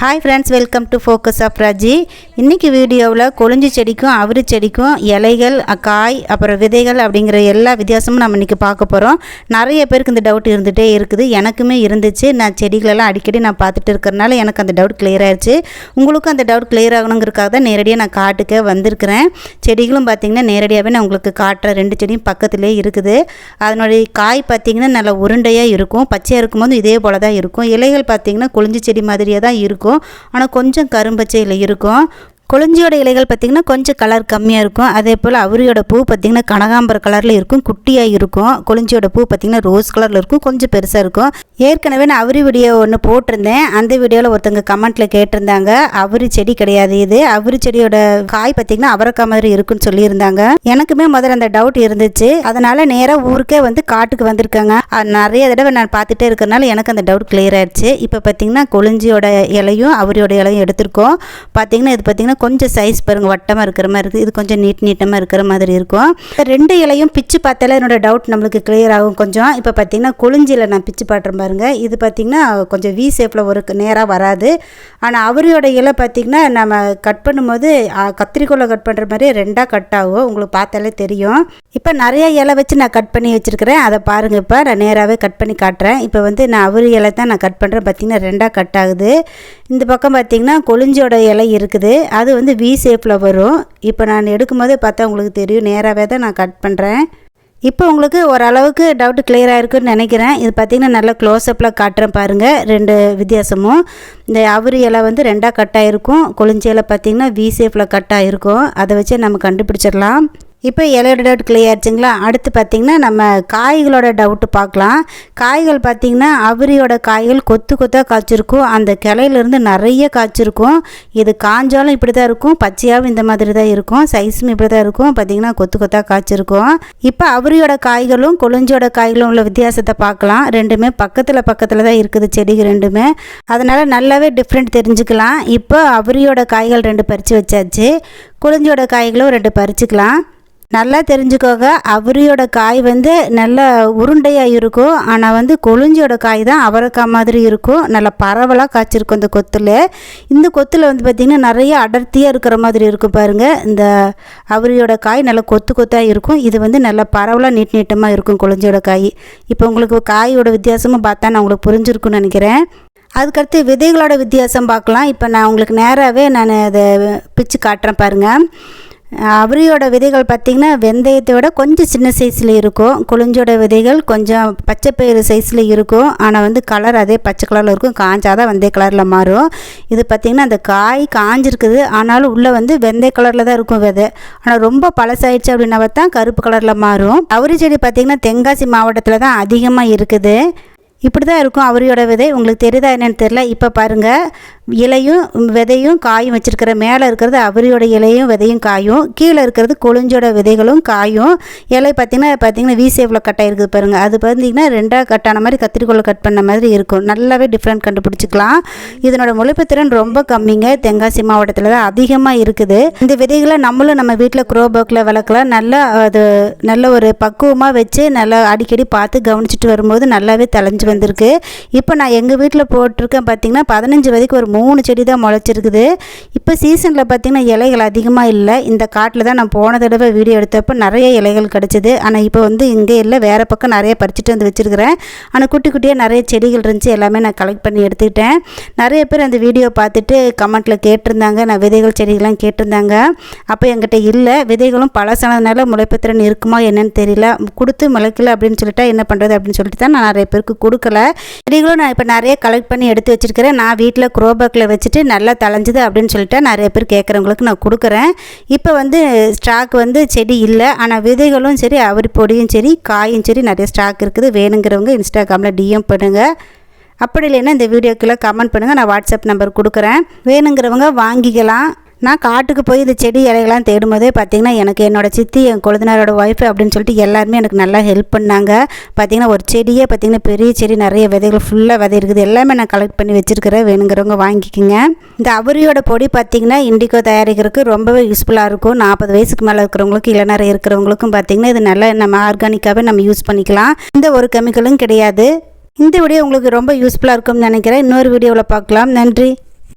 Hi friends welcome to focus of Raji இன்றைக்கி வீடியோவில் கொழிஞ்சி செடிக்கும் அவரி செடிக்கும் இலைகள் காய் அப்புறம் விதைகள் அப்படிங்கிற எல்லா வித்தியாசமும் நம்ம இன்றைக்கி பார்க்க போகிறோம் நிறைய பேருக்கு இந்த டவுட் இருந்துகிட்டே இருக்குது. எனக்குமே இருந்துச்சு. நான் செடிகளெல்லாம் அடிக்கடி நான் பார்த்துட்டு இருக்கிறனால எனக்கு அந்த டவுட் கிளியர் ஆயிடுச்சு உங்களுக்கும் அந்த டவுட் கிளியர் ஆகணுங்கிறக்காக தான் நேரடியாக நான் காட்டுக்க வந்திருக்கிறேன். செடிகளும் பார்த்திங்கன்னா நேரடியாகவே நான் உங்களுக்கு காட்டுறேன் ரெண்டு செடியும் பக்கத்துலேயே இருக்குது. அதனுடைய காய் பார்த்திங்கன்னா நல்லா உருண்டையாக இருக்கும். பச்சையாக இருக்கும்போது இதே போல் தான் இருக்கும். இலைகள் பார்த்திங்கன்னா கொழிஞ்சி செடி மாதிரியே தான் இருக்கும். ஆனால் கொஞ்சம் கரும்பச்சையில் இருக்கும். கொளஞ்சியோட இலைகள் பார்த்திங்கன்னா கொஞ்சம் கலர் கம்மியாக இருக்கும். அதே போல் அவரியோட பூ பார்த்திங்கன்னா கனகாம்பர கலரில் இருக்கும். குட்டியாக இருக்கும். கொளஞ்சியோட பூ பார்த்திங்கன்னா ரோஸ் கலரில் இருக்கும். கொஞ்சம் பெருசாக இருக்கும். ஏற்கனவே நான் அவரி வீடியோ ஒன்று போட்டிருந்தேன். அந்த வீடியோவில் ஒருத்தங்க கமெண்ட்டில் கேட்டிருந்தாங்க. அவரி செடி கிடையாது இது. அவரி செடியோட காய் பார்த்திங்கன்னா அவரக்காய் மாதிரி இருக்குன்னு சொல்லியிருந்தாங்க. எனக்குமே முதல்ல அந்த டவுட் இருந்துச்சு. அதனால் நேராக ஊருக்கே வந்து காட்டுக்கு வந்திருக்காங்க. நிறைய தடவை நான் பார்த்துட்டே இருக்கிறனால எனக்கு அந்த டவுட் கிளியர் ஆயிடுச்சு. இப்போ பார்த்திங்கன்னா கொளிஞ்சியோட இலையும் அவரியோட இலையும் எடுத்திருக்கோம். பார்த்திங்கன்னா இது பார்த்திங்கன்னா கொஞ்சம் சைஸ் பாருங்கள் வட்டமாக இருக்கிற மாதிரி இருக்குது இது கொஞ்சம் நீட் நீட்டமாக இருக்கிற மாதிரி இருக்கும். ரெண்டு இலையும் பிச்சு பார்த்தாலே என்னோட டவுட் நம்மளுக்கு கிளியர் ஆகும் கொஞ்சம். இப்போ பார்த்திங்கன்னா கொளிஞ்சியில் நான் பிச்சு பாட்டுறேன் பாருங்கள் இது பார்த்திங்கன்னா கொஞ்சம் வி ஷேப்பில் ஒரு நேராக வராது. ஆனால் அவரியோட இலை பார்த்திங்கன்னா நம்ம கட் பண்ணும்போது ஆ, கத்திரிக்கோலை கட் பண்ணுற மாதிரி ரெண்டாக கட் ஆகும். உங்களுக்கு பார்த்தாலே தெரியும். இப்போ நிறைய இலை வச்சு நான் கட் பண்ணி வச்சுருக்கிறேன். அதை பாருங்கள் இப்போ. நான் நேராகவே கட் பண்ணி காட்டுறேன். இப்போ வந்து நான் அவரி இலை தான் நான் கட் பண்ணுறேன் பார்த்திங்கன்னா ரெண்டாக கட் ஆகுது. இந்த பக்கம் பார்த்திங்கன்னா கொழிஞ்சோட இலை இருக்குது. அது வந்து வி ஷேப்பில் வரும். இப்போ நான் எடுக்கும்போது பார்த்தா உங்களுக்கு தெரியும். நேராகவே தான் நான் கட் பண்ணுறேன் இப்போ உங்களுக்கு ஓரளவுக்கு டவுட் கிளியராக இருக்குன்னு நினைக்கிறேன். இது பார்த்திங்கன்னா நல்லா க்ளோஸ்அப்பில் காட்டுறேன் பாருங்கள் ரெண்டு வித்தியாசமும். இந்த அவரி இலை வந்து ரெண்டாக கட்டாக இருக்கும் கொழிஞ்சி இலை பார்த்திங்கன்னா வி ஷேப்பில் கட்டாக இருக்கும் அதை வச்சு நம்ம கண்டுபிடிச்சிடலாம். இப்போ இலையோட டவுட் கிளியர் ஆச்சுங்களா? அடுத்து பார்த்திங்கன்னா நம்ம காய்களோட டவுட்டு பார்க்கலாம். காய்கள் பார்த்திங்கன்னா அவரியோட காய்கள் கொத்து கொத்தாக காய்ச்சிருக்கும். அந்த கிளையிலேருந்து நிறைய காய்ச்சிருக்கும். இது காஞ்சாலும் இப்படி தான் இருக்கும். பச்சையாகவும் இந்த மாதிரி தான் இருக்கும். சைஸும் இப்படி தான் இருக்கும். பார்த்திங்கன்னா கொத்து கொத்தாக காய்ச்சிருக்கும். இப்போ அவரியோட காய்களும் கொழுஞ்சோட காய்களும் உள்ள வித்தியாசத்தை பார்க்கலாம். ரெண்டுமே பக்கத்தில் பக்கத்தில் தான் இருக்குது செடிகள் ரெண்டுமே. அதனால் நல்லாவே டிஃப்ரெண்ட் தெரிஞ்சுக்கலாம். இப்போ அவரியோட காய்கள் ரெண்டு பறித்து வச்சாச்சு. கொழிஞ்சோட காய்களும் ரெண்டு பறிச்சுக்கலாம். நல்லா தெரிஞ்சுக்கோங்க. அவரியோட காய் வந்து நல்ல உருண்டையாக இருக்கும். ஆனால் வந்து கொழிஞ்சியோட காய் தான் அவரைக்காய் மாதிரி இருக்கும். நல்லா பரவலாக காய்ச்சிருக்கும் இந்த கொத்தில். இந்த கொத்தில் வந்து பார்த்திங்கன்னா நிறைய அடர்த்தியாக இருக்கிற மாதிரி இருக்கும் பாருங்கள் இந்த அவரியோட காய் நல்லா கொத்து கொத்தாக இருக்கும். இது வந்து நல்லா பரவலாக நீட் நீட்டமாக இருக்கும் கொழிஞ்சியோட காய். இப்போ உங்களுக்கு காயோட வித்தியாசமும் பார்த்தா நான் உங்களுக்கு புரிஞ்சிருக்குன்னு நினைக்கிறேன். அதுக்கடுத்து விதைகளோட வித்தியாசம் பார்க்கலாம். இப்போ நான் உங்களுக்கு நேராகவே நான் அதை பிச்சு காட்டுறேன் பாருங்கள் அவரியோட விதைகள் பார்த்திங்கன்னா வெந்தயத்தை விட கொஞ்சம் சின்ன சைஸில் இருக்கும். குளிஞ்சோட விதைகள் கொஞ்சம் பச்சை பயிறு சைஸில் இருக்கும். ஆனால் வந்து கலர் அதே பச்சை கலரில் இருக்கும். காஞ்சாதான் வெந்தய கலரில் மாறும். இது பார்த்திங்கன்னா அந்த காய் காஞ்சிருக்குது. ஆனாலும் உள்ளே வந்து வெந்தய கலரில் தான் இருக்கும் விதை. ஆனால் ரொம்ப பழசாயிடுச்சு அப்படின்னா பார்த்தா கருப்பு கலரில் மாறும். அவரி செடி பார்த்திங்கன்னா தென்காசி மாவட்டத்தில் தான் அதிகமாக இருக்குது. இப்படி தான் இருக்கும் அவரியோட விதை. உங்களுக்கு தெரியுதா என்னென்னு தெரியல? இப்போ பாருங்கள் இலையும் விதையும் காயும் வச்சுருக்கிற மேலே இருக்கிறது அவரியோட இலையும் விதையும் காயும். கீழே இருக்கிறது கொழிஞ்சோட விதைகளும் காயும். இலை பார்த்திங்கன்னா பார்த்திங்கன்னா வி ஷேப்பில் கட் ஆகிருக்குது பாருங்கள் அது பார்த்திங்கன்னா ரெண்டாக கட்டான மாதிரி கத்திரிக்கோளை கட் பண்ண மாதிரி இருக்கும். நல்லாவே டிஃப்ரெண்ட் கண்டுபிடிச்சிக்கலாம். இதனோட முளைப்பு திறன் ரொம்ப கம்மிங்க. தென்காசி மாவட்டத்தில் தான் அதிகமாக இருக்குது. இந்த விதைகளை நம்மளும் நம்ம வீட்டில் குரோபோக்கில் வளர்க்கலாம். நல்லா அது நல்ல ஒரு பக்குவமாக வச்சு நல்லா அடிக்கடி பார்த்து கவனிச்சிட்டு வரும்போது நல்லாவே தலைஞ்சு வந்திருக்கு. இப்போ நான் எங்கள் வீட்டில் போட்டிருக்கேன் பார்த்திங்கன்னா பதினஞ்சு வரைக்கும் ஒரு மூணு செடி தான் முளைச்சிருக்குது. இப்போ சீசனில் பார்த்திங்கன்னா இலைகள் அதிகமாக இல்லை. இந்த காட்டில் தான் நான் போன தடவை வீடியோ எடுத்தப்போ நிறைய இலைகள் கிடச்சிது. ஆனால் இப்போ வந்து இங்கே இல்லை. வேறு பக்கம் நிறைய பறிச்சுட்டு வந்து வச்சுருக்கிறேன். ஆனால் குட்டி குட்டியாக நிறைய செடிகள் இருந்துச்சு. எல்லாமே நான் கலெக்ட் பண்ணி எடுத்துக்கிட்டேன். நிறைய பேர் அந்த வீடியோ பார்த்துட்டு கமெண்ட்டில் கேட்டிருந்தாங்க. நான் விதைகள் செடிகள்லாம் கேட்டிருந்தாங்க. அப்போ என்கிட்ட இல்லை. விதைகளும் பழசானதுனால முளைப்புத்திறன் இருக்குமா என்னன்னு தெரியல. கொடுத்து முளைக்கல அப்படின்னு சொல்லிட்டா என்ன பண்ணுறது அப்படின்னு சொல்லிட்டு தான் நான் நிறைய பேருக்கு கொடுக்கல. செடிகளும் நான் இப்போ நிறைய கலெக்ட் பண்ணி எடுத்து வச்சிருக்கிறேன். நான் வீட்டில் குரோபேக்கில் வச்சுட்டு நல்லா தளைஞ்சுது அப்படின்னு சொல்லிட்டு நிறைய பேர் கேட்குறவங்களுக்கு நான் கொடுக்குறேன். இப்போ வந்து ஸ்டாக் வந்து செடி இல்லை. ஆனால் விதைகளும் சரி அவரி பொடியும் சரி காயும் சரி நிறைய ஸ்டாக் இருக்குது. வேணுங்கிறவங்க இன்ஸ்டாகிராமில் டிஎம் பண்ணுங்கள் அப்படி இல்லைன்னா இந்த வீடியோக்குள்ளே கமெண்ட் பண்ணுங்கள் நான் வாட்ஸ்அப் நம்பர் கொடுக்குறேன். வேணுங்கிறவங்க வாங்கிக்கலாம். நான் காட்டுக்கு போய் இந்த செடி இலைகள்லாம் தேடும்போதே பார்த்தீங்கன்னா எனக்கு என்னோட சித்தி என் கொழுதினாரோட ஒய்ஃப் அப்படின்னு சொல்லிட்டு எல்லாருமே எனக்கு நல்லா ஹெல்ப் பண்ணாங்க. பார்த்தீங்கன்னா ஒரு செடியே பார்த்தீங்கன்னா பெரிய செடி நிறைய விதைகள் ஃபுல்லாக விதை இருக்குது. எல்லாமே நான் கலெக்ட் பண்ணி வச்சுருக்கிறேன். வேணுங்கிறவங்க வாங்கிக்கோங்க. இந்த அவரியோட பொடி பார்த்தீங்கன்னா இண்டிகோ தயாரிக்கிறதுக்கு ரொம்பவே யூஸ்ஃபுல்லாக இருக்கும். நாற்பது வயசுக்கு மேலே இருக்கிறவங்களுக்கும் இளநரை இருக்கிறவங்களுக்கும் பார்த்தீங்கன்னா இது நல்லா நம்ம ஆர்கானிக்காகவே நம்ம யூஸ் பண்ணிக்கலாம். இந்த ஒரு கெமிக்கலும் கிடையாது. இந்த வீடியோ உங்களுக்கு ரொம்ப யூஸ்ஃபுல்லாக இருக்கும்னு நினைக்கிறேன். இன்னொரு வீடியோவில் பார்க்கலாம். நன்றி.